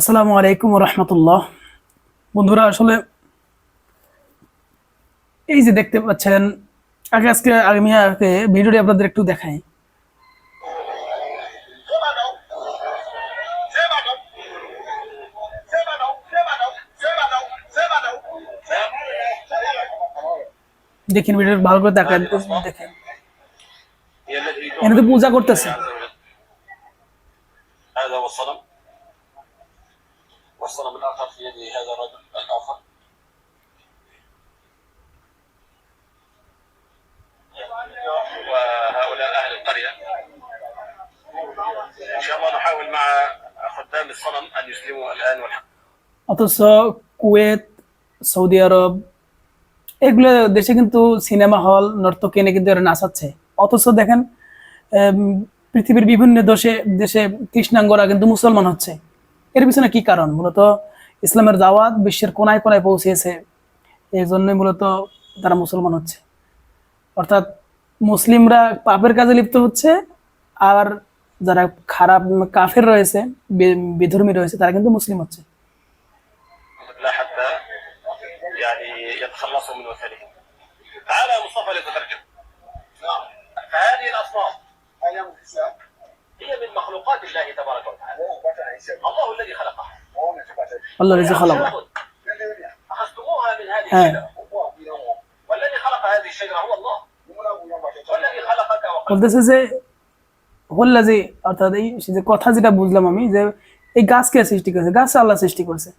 আসসালামু আলাইকুম রহমতুল্লাহ বন্ধুরা, আসলে এই যে দেখতে পাচ্ছেন, আগে আজকে আমি আগে ভিডিওটি আপনাদের একটু দেখাই। দেখেন ভিডিও ভালো করে দেখান, দেখেন। এখানে তো পূজা করতেছে। অথচ কুয়েত, সৌদি আরব, এগুলো দেশে কিন্তু সিনেমা হল, নর্তক এনে কিন্তু এরা নাচাচ্ছে। অথচ দেখেন পৃথিবীর বিভিন্ন দেশে দেশে কৃষ্ণাঙ্গরা কিন্তু মুসলমান হচ্ছে। এর পিছনে কি কারণ? মূলত ইসলামের দাওয়াত বিশ্বের কোনায় কোনায় পৌঁছেছে। এই জন্যই মূলত তারা মুসলমান হচ্ছে। অর্থাৎ মুসলিমরা পাপের কাজে লিপ্ত হচ্ছে, আর যারা খারাপ কাফের রয়েছে বে- বিধর্মী রয়েছে তারা কিন্তু মুসলিম হচ্ছে لا حتى يعني يتخلصوا من وثنهم تعال يا مصطفى لتترجم فهذه الأصنام هي من مخلوقات الله تبارك وتعالى الله الذي خلقها আল্লাহ রিজি খালাক أخذتموها من هذه ها. الشجرة والذي خلق هذه الشجرة هو الله والذي خلقك وخلق বলতেছে যে হল্লা যে অর্থাৎ এই যে কথা যেটা বুঝলাম আমি যে এই গাছ কে সৃষ্টি করেছে? গাছ আল্লাহ সৃষ্টি করেছে।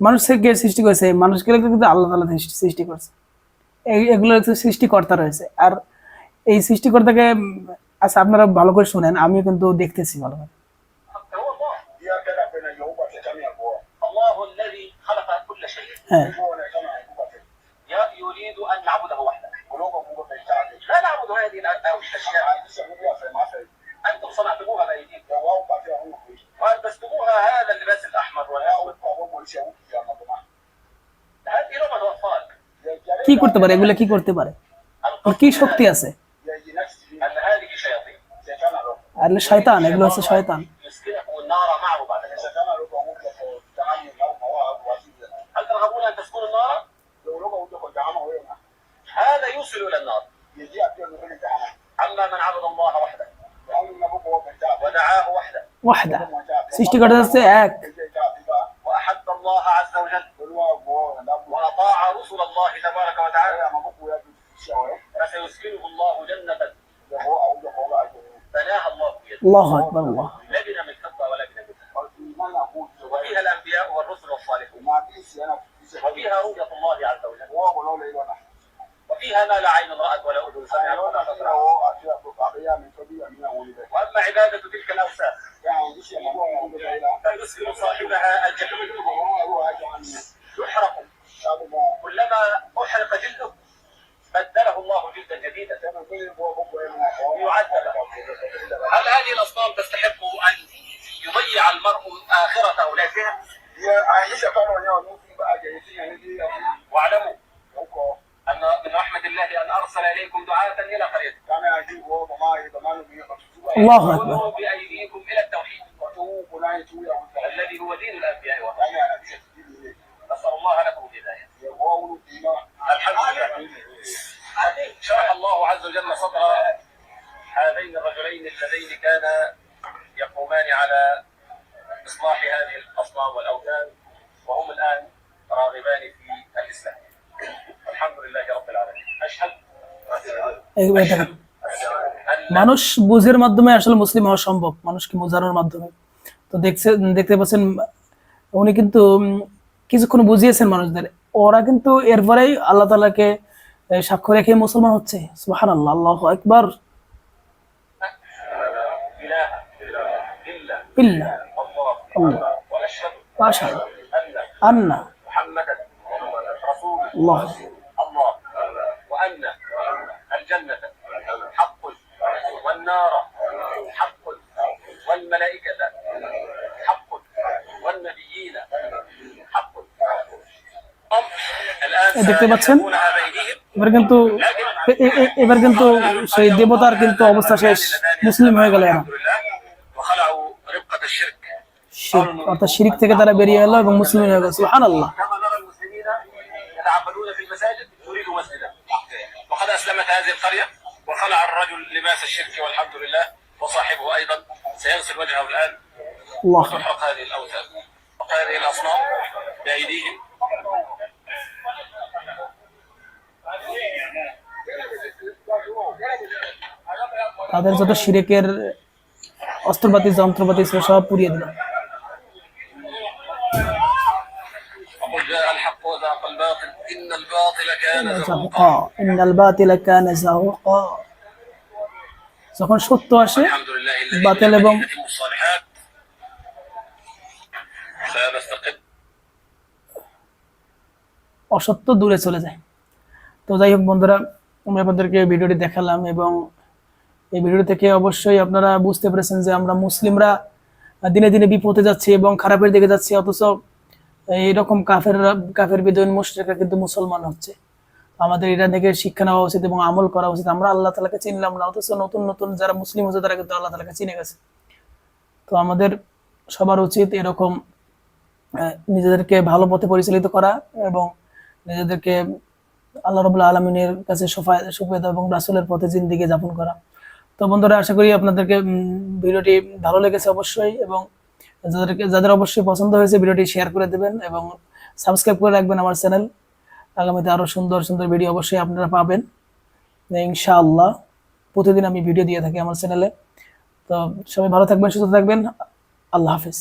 মানুষকে কে সৃষ্টি করেছে? মানুষকে কিন্তু আল্লাহ তালা সৃষ্টি করছে। এগুলো সৃষ্টিকর্তা রয়েছে। আর এই সৃষ্টিকর্তাকে আচ্ছা আপনারা ভালো করে শোনেন আমি কিন্তু দেখতেছি ভালো করে। হ্যাঁ। কি করতে পারে? এগুলা কি করতে পারে? কি শক্তি আছে? আর শয়তান এগুলো হচ্ছে শয়তান। সৃষ্টিকর্তা হচ্ছে এক। الله أكبر الله. لجنه من من وفيها الأنبياء والرسل والصالحون. وفيها رؤيه الله عز وجل. وفيها ما لا عين رأت ولا أذن سمعت ولا خطر وأما عبادة هل هذه الأصنام تستحق أن يضيع المرء اخرته اولادهم؟ واعلموا أن من رحمة الله أن أرسل إليكم دعاة إلى قريتكم. الله أكبر. بأيديكم إلى التوحيد. الذي هو دين الأنبياء والرسل. মানুষ বুঝের মাধ্যমে আসলে মুসলিম হওয়া সম্ভব মানুষকে বোঝানোর মাধ্যমে। তো দেখছে, দেখতে পাচ্ছেন, উনি কিন্তু কিছুক্ষণ বুঝিয়েছেন মানুষদের। ওরা কিন্তু এরপরেই আল্লাহ তালাকে সাক্ষ্য রেখে মুসলমান হচ্ছে। সুহান আল্লাহ আল্লাহ। একবার আন্না আল্লাহ। والنار حق والملائكة حق والنبيين حق الآن দেখতে পাচ্ছেন? سيكونها بأيديهم এবার কিন্তু এ- এ- এ- এবার কিন্তু সেই দেবতার কিন্তু অবস্থা শেষ মুসলিম হয়ে গেল এখন الحمد لله وخلعوا ربقة الشرك শিরক অর্থাৎ শিরিক থেকে তারা বেরিয়ে এলো এবং মুসলিম হয়ে গেছে সুবহানাল্লাহ كما نرى المسلمين يتعبدون في المساجد يريد مسجدا وقد اسلمت هذه القريه وخلع الرجل لباس الشرك والحمد لله وصاحبه ايضا سيغسل وجهه الان আল্লাহ وتحرق هذه الاوثان وهذه الاصنام بايديهم তাদের যত শিরেকের অস্ত্রপাতি যন্ত্রপাতি ছিল সব পুড়িয়ে দিল ইন্নাল বাতিলা কানা যাহুকা যখন সত্য আসে বাতিল এবং অসত্য দূরে চলে যায়। তো যাই হোক বন্ধুরা আমি আপনাদেরকে ভিডিওটি দেখালাম এবং এই ভিডিও থেকে অবশ্যই আপনারা বুঝতে পেরেছেন যে আমরা মুসলিমরা দিনে দিনে বিপথে যাচ্ছি এবং খারাপের দিকে যাচ্ছি অথচ এইরকম কাফের কাফের বিদয়ন মুশ্রিকরা কিন্তু মুসলমান হচ্ছে। আমাদের এটা থেকে শিক্ষা নেওয়া উচিত এবং আমল করা উচিত। আমরা আল্লাহ তালাকে চিনলাম না, অথচ নতুন নতুন যারা মুসলিম হচ্ছে তারা কিন্তু আল্লাহ তালাকে চিনে গেছে। তো আমাদের সবার উচিত এরকম নিজেদেরকে ভালো পথে পরিচালিত করা এবং নিজেদেরকে আল্লাহ রবুল্লা আলমিনের কাছে সোফায় সুপেদ এবং রাসুলের পথে জিন্দিগি যাপন করা। তো বন্ধুরা, আশা করি আপনাদেরকে ভিডিওটি ভালো লেগেছে অবশ্যই এবং যাদেরকে যাদের অবশ্যই পছন্দ হয়েছে ভিডিওটি শেয়ার করে দেবেন এবং সাবস্ক্রাইব করে রাখবেন আমার চ্যানেল আগামীতে আরও সুন্দর সুন্দর ভিডিও অবশ্যই আপনারা পাবেন। ইনশাআল্লাহ প্রতিদিন আমি ভিডিও দিয়ে থাকি আমার চ্যানেলে তো সবাই ভালো থাকবেন, সুস্থ থাকবেন। আল্লাহ হাফিজ।